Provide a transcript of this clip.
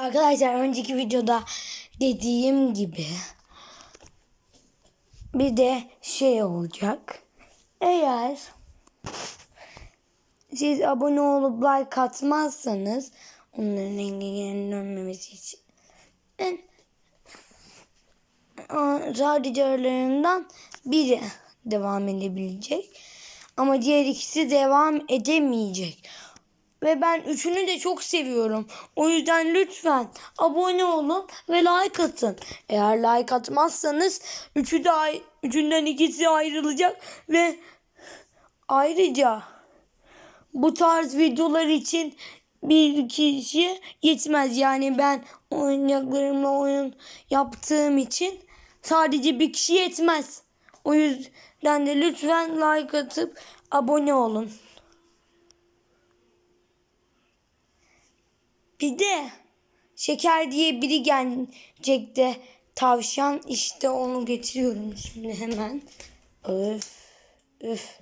Arkadaşlar önceki videoda dediğim gibi bir de şey olacak. Eğer siz abone olup like atmazsanız onların rengilerinin dönmemesi için sadece aralarından biri devam edebilecek. Ama diğer ikisi devam edemeyecek. Ve ben üçünü de çok seviyorum. O yüzden lütfen abone olun ve like atın. Eğer like atmazsanız üçü de üçünden ikisi ayrılacak ve ayrıca bu tarz videolar için bir kişi yetmez. Yani ben oyuncaklarımla oyun yaptığım için sadece bir kişi yetmez. O yüzden de lütfen like atıp abone olun. Bir de Şeker diye biri gelecek de tavşan işte onu getiriyorum şimdi hemen. Öf öf.